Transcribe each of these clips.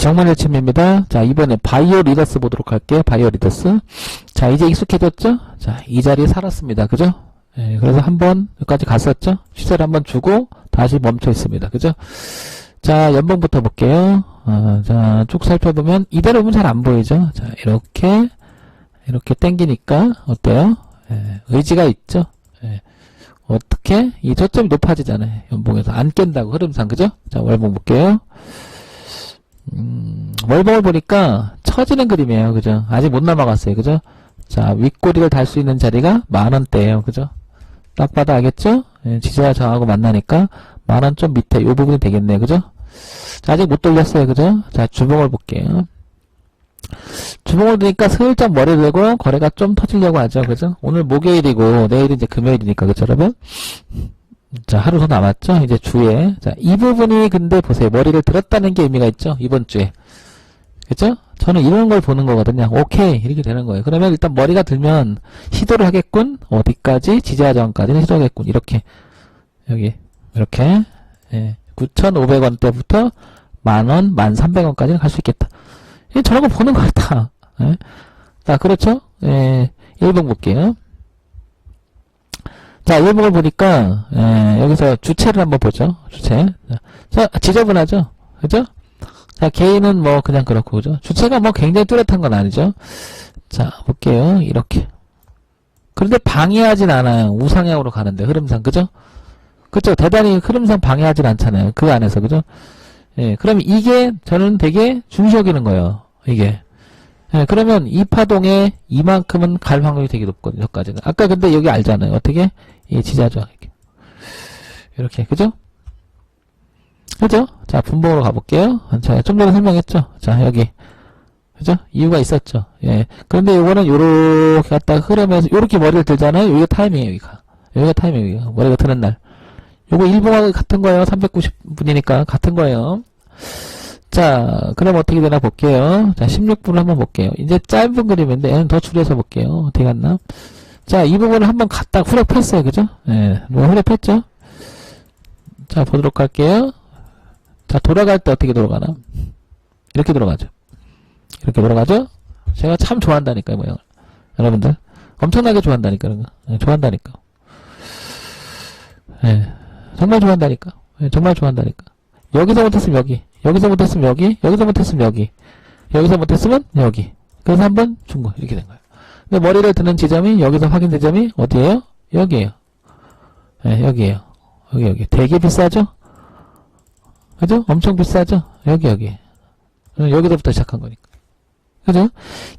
정말 일침입니다. 자, 이번에 바이오 리더스 보도록 할게요. 바이오 리더스. 자, 이제 익숙해졌죠? 자, 이 자리에 살았습니다. 그죠? 예, 그래서 한번 여기까지 갔었죠? 시세를 한번 주고 다시 멈춰 있습니다. 그죠? 자, 연봉부터 볼게요. 어, 자, 쭉 살펴보면 이대로 보면 잘 안 보이죠? 자, 이렇게 이렇게 땡기니까 어때요? 예, 의지가 있죠? 예. 어떻게? 이 저점이 높아지잖아요. 연봉에서 안 깬다고 흐름상 그죠? 자, 월봉 볼게요. 음, 월봉을 보니까 처지는 그림이에요. 그죠? 아직 못 넘어갔어요. 그죠? 자, 윗꼬리를 달 수 있는 자리가 만원대예요. 그죠? 딱 봐도 알겠죠? 예, 지지와 저하고 만나니까 만원 좀 밑에 요 부분이 되겠네요. 그죠? 자, 아직 못 돌렸어요. 그죠? 자, 주봉을 볼게요. 주봉을 드니까 슬쩍 머리 들고 거래가 좀 터지려고 하죠. 그죠? 오늘 목요일이고 내일이 이제 금요일이니까 그죠, 여러분? 자, 하루 더 남았죠? 이제 주에. 자, 이 부분이 근데 보세요. 머리를 들었다는 게 의미가 있죠? 이번 주에. 그죠? 저는 이런 걸 보는 거거든요. 오케이. 이렇게 되는 거예요. 그러면 일단 머리가 들면 시도를 하겠군. 어디까지? 지지하정까지는 시도하겠군. 이렇게. 여기. 이렇게. 예. 9,500원대부터 만원, 1,300원까지는 갈 수 있겠다. 예, 저런 거 보는 거 같다. 예. 자, 그렇죠? 예. 1번 볼게요. 자, 일목을 보니까, 예, 여기서 주체를 한번 보죠. 주체. 자, 지저분하죠? 그죠? 자, 개인은 뭐, 그냥 그렇고, 그죠? 주체가 뭐 굉장히 뚜렷한 건 아니죠? 자, 볼게요. 이렇게. 그런데 방해하진 않아요. 우상향으로 가는데, 흐름상, 그죠? 그죠? 대단히 흐름상 방해하진 않잖아요. 그 안에서, 그죠? 예, 그럼 이게 저는 되게 중시 여기는 거예요. 이게. 예, 그러면 이 파동에 이만큼은 갈 확률이 되게 높거든요. 여기까지는. 아까 근데 여기 알잖아요. 어떻게? 이 지자죠. 이렇게. 이렇게. 그죠? 그죠? 자, 분봉으로 가볼게요. 자, 좀 전에 설명했죠? 자, 여기. 그죠? 이유가 있었죠. 예. 그런데 요거는 요렇게 갖다가 흐름에서, 요렇게 머리를 들잖아요. 여기가 타이밍이에요, 여기가. 여기가 타이밍이에요. 머리가 드는 날. 요거 일봉하고 같은 거예요. 390분이니까 같은 거예요. 자, 그럼 어떻게 되나 볼게요. 자, 16분을 한번 볼게요. 이제 짧은 그림인데, 얘는 더 줄여서 볼게요. 어떻게 갔나? 자, 이 부분을 한번 갖다 후려 폈어요. 그죠? 예, 뭐 후려 폈죠? 자, 보도록 할게요. 자, 돌아갈 때 어떻게 돌아가나? 이렇게 돌아가죠. 이렇게 돌아가죠? 제가 참 좋아한다니까요, 모양을. 여러분들. 엄청나게 좋아한다니까, 그런 거. 예, 좋아한다니까. 예, 정말 좋아한다니까. 예, 정말 좋아한다니까. 여기서 못했으면 여기. 여기서 못했으면 여기. 여기서 못했으면 여기. 여기서 못했으면 여기. 그래서 한 번 준 거. 이렇게 된 거예요. 근데 머리를 드는 지점이 여기서 확인 지점이 어디예요? 여기에요. 예, 여기에요. 여기 여기. 되게 비싸죠? 그죠? 엄청 비싸죠? 여기 여기. 어, 여기서부터 시작한 거니까. 그죠?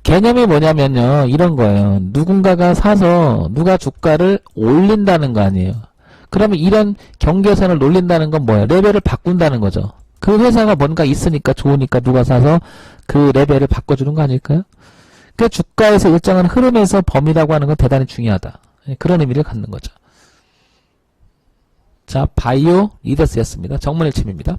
개념이 뭐냐면요. 이런 거예요. 누군가가 사서 누가 주가를 올린다는 거 아니에요. 그러면 이런 경계선을 놀린다는 건 뭐예요? 레벨을 바꾼다는 거죠. 그 회사가 뭔가 있으니까 좋으니까 누가 사서 그 레벨을 바꿔주는 거 아닐까요? 그 주가에서 일정한 흐름에서 범위라고 하는 건 대단히 중요하다. 예, 그런 의미를 갖는 거죠. 자, 바이오 리더스였습니다. 정문일침입니다.